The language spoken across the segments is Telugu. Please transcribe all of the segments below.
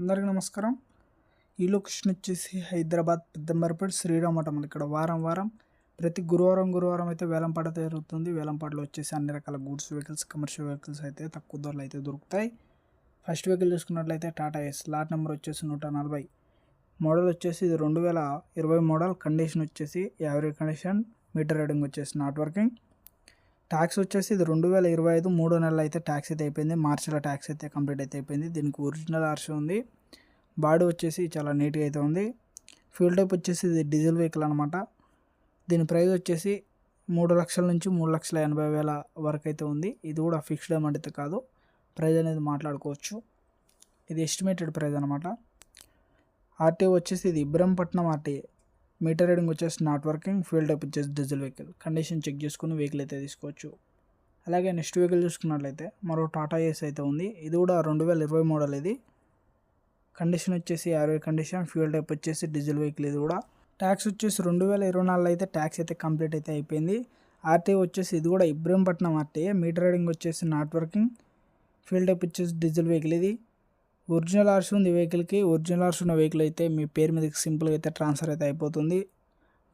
అందరికీ నమస్కారం. ఈ లొకేషన్ వచ్చేసి హైదరాబాద్ పెద్దంబరపేట శ్రీరామటం ఇక్కడ వారం వారం ప్రతి గురువారం గురువారం అయితే వేలంపాట జరుగుతుంది. వేలంపాటలో వచ్చేసి అన్ని రకాల గూడ్స్ వెహికల్స్ కమర్షియల్ వెహికల్స్ అయితే తక్కువ ధరలు అయితే దొరుకుతాయి. ఫస్ట్ వెహికల్ చూసుకున్నట్లయితే టాటా ఎస్. లాట్ నెంబర్ వచ్చేసి నూట నలభై. మోడల్ వచ్చేసి ఇది రెండు వేల ఇరవై మోడల్. కండిషన్ వచ్చేసి యావరేజ్ కండిషన్ మీటర్ రీడింగ్ వచ్చేసి నాట్ వర్కింగ్. ట్యాక్స్ వచ్చేసి ఇది రెండు వేల ఇరవై ఐదు మూడో నెలలు అయితే ట్యాక్స్ అయితే అయిపోయింది. మార్చిలో ట్యాక్స్ అయితే కంప్లీట్ అయితే అయిపోయింది. దీనికి ఒరిజినల్ ఆర్సీ ఉంది. బాడీ వచ్చేసి చాలా నీట్గా అయితే ఉంది. ఫ్యూల్ టైప్ వచ్చేసి ఇది డీజిల్ వెహికల్ అనమాట దీని ప్రైస్ వచ్చేసి మూడు లక్షల నుంచి మూడు లక్షల ఎనభై వేల వరకు అయితే ఉంది. ఇది కూడా ఫిక్స్డ్ అమౌంట్ అయితే కాదు. ప్రైస్ అనేది మాట్లాడుకోవచ్చు. ఇది ఎస్టిమేటెడ్ ప్రైస్ అనమాట ఆర్టీఓ వచ్చేసి ఇది ఇబ్రహంపట్నం ఆర్టీఏ మీటర్ రీడింగ్ వచ్చేసి నాట్ వర్కింగ్ ఫ్యూల్ టైప్ వచ్చేసి డీజిల్ వెహికల్. కండిషన్ చెక్ చేసుకుని వెహికల్ అయితే తీసుకోవచ్చు. అలాగే నెక్స్ట్ వెహికల్ చూసుకున్నట్లయితే మరో టాటా ఏస్ అయితే ఉంది. ఇది కూడా రెండు వేల ఇరవై మోడల్ ఇది. కండిషన్ వచ్చేసి యాభై కండిషన్ ఫ్యూల్ టైప్ వచ్చేసి డీజిల్ వెహికల్ ఇది కూడా. ట్యాక్స్ వచ్చేసి రెండు వేల ఇరవై నాలుగులో అయితే ట్యాక్స్ అయితే కంప్లీట్ అయితే అయిపోయింది. ఆర్టీఏ వచ్చేసి ఇది కూడా ఇబ్రహీంపట్నం ఆర్టీఏ మీటర్ రీడింగ్ వచ్చేసి నాట్ వర్కింగ్ ఫ్యూల్ టైప్ వచ్చేసి డీజిల్ వెహికల్ ఇది. ఒరిజినల్ ఆర్స్ ఉంది వెహికల్కి. ఒరిజినల్ ఆర్స్ ఉన్న వెహికల్ అయితే మీ పేరు మీదకి సింపుల్గా అయితే ట్రాన్స్ఫర్ అయితే అయిపోతుంది.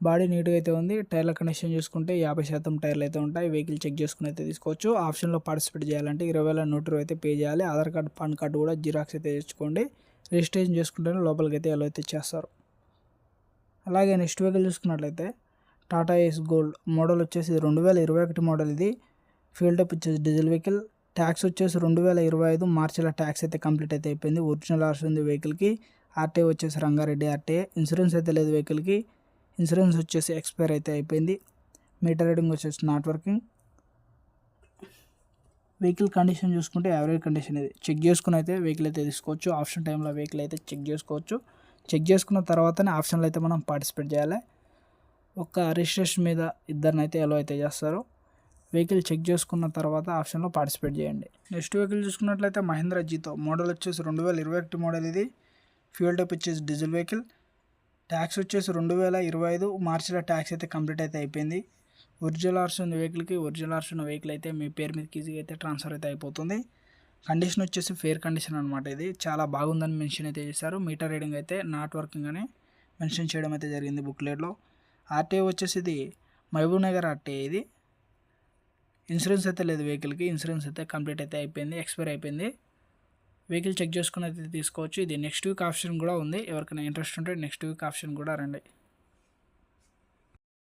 బాడీ నీట్గా అయితే ఉంది. టైర్ల కండిషన్ చూసుకుంటే యాభై శాతం టైర్లు అయితే ఉంటాయి. వెహికల్ చెక్ చేసుకుని అయితే తీసుకోవచ్చు. ఆప్షన్లో పార్టిసిపేట్ చేయాలంటే ఇరవై వేల నూట ఇరవై అయితే పే చేయాలి. ఆధార్ కార్డు పాన్ కార్డు కూడా జిరాక్స్ అయితే తెచ్చుకోండి. రిజిస్ట్రేషన్ చేసుకుంటేనే లోపలికి అయితే ఎలా అయితే చేస్తారు. అలాగే నెక్స్ట్ వెహికల్ చూసుకున్నట్లయితే టాటా ఏస్ గోల్డ్ మోడల్ వచ్చేసి రెండు వేల ఇరవై ఒకటి మోడల్ ఇది. ఫీల్డ్ అప్ వచ్చేసి డీజిల్ వెహికల్. ట్యాక్స్ వచ్చేసి రెండు వేల ఇరవై ఐదు మార్చిలో ట్యాక్స్ అయితే కంప్లీట్ అయితే అయిపోయింది. ఒరిజినల్ ఆర్సీ ఉంది వెహికల్కి. ఆర్టీఏ వచ్చేసి రంగారెడ్డి ఆర్టీఏ ఇన్సూరెన్స్ అయితే లేదు వెహికల్కి. ఇన్సూరెన్స్ వచ్చేసి ఎక్స్పైర్ అయితే అయిపోయింది. మీటర్ రీడింగ్ వచ్చేసి నాట్ వర్కింగ్. వెహికల్ కండిషన్ చూసుకుంటే యావరేజ్ కండిషన్ ఇది. చెక్ చేసుకుని అయితే వెహికల్ అయితే తీసుకోవచ్చు. ఆప్షన్ టైంలో వెహికల్ అయితే చెక్ చేసుకోవచ్చు. చెక్ చేసుకున్న తర్వాతనే ఆప్షన్లో అయితే మనం పార్టిసిపేట్ చేయాలి. ఒక రిజిస్ట్రేషన్ మీద ఇద్దరిని అయితే ఎలా అయితే చేస్తారో. వెహికల్ చెక్ చేసుకున్న తర్వాత ఆప్షన్లో పార్టిసిపేట్ చేయండి. నెక్స్ట్ వెహికల్ చూసుకున్నట్లయితే మహేంద్ర జీతో. మోడల్ వచ్చేసి రెండు వేల ఇరవై ఒకటి మోడల్ ఇది. ఫ్యూల్ టైప్ వచ్చేసి డీజిల్ వెహికల్. ట్యాక్స్ వచ్చేసి రెండు వేల ఇరవై ఐదు మార్చిలో ట్యాక్స్ అయితే కంప్లీట్ అయితే అయిపోయింది. ఒరిజినల్ ఆర్స్ ఉన్న వెహికల్కి ఒరిజినల్ ఆర్స్ ఉన్న వెహికల్ అయితే మీ పేరు మీదకి ఈజీగా అయితే ట్రాన్స్ఫర్ అయితే అయిపోతుంది. కండిషన్ వచ్చేసి ఫేర్ కండిషన్ అనమాట ఇది. చాలా బాగుందని మెన్షన్ అయితే చేశారు. మీటర్ రీడింగ్ అయితే నాట్ వర్కింగ్ అని మెన్షన్ చేయడం అయితే జరిగింది బుక్లెట్లో ఆర్టీఏ వచ్చేసి ఇది మహబూబ్ నగర్ ఆర్టీఏ ఇది. ఇన్సూరెన్స్ అయితే లేదు వెహికల్కి. ఇన్సూరెన్స్ అయితే కంప్లీట్ అయితే అయిపోయింది ఎక్స్పైర్ అయిపోయింది. వెహికల్ చెక్ చేసుకుని అయితే తీసుకోవచ్చు. ఇది నెక్స్ట్ వీక్ ఆప్షన్ కూడా ఉంది. ఎవరికైనా ఇంట్రెస్ట్ ఉంటే నెక్స్ట్ వీక్ ఆప్షన్ కూడా రండి.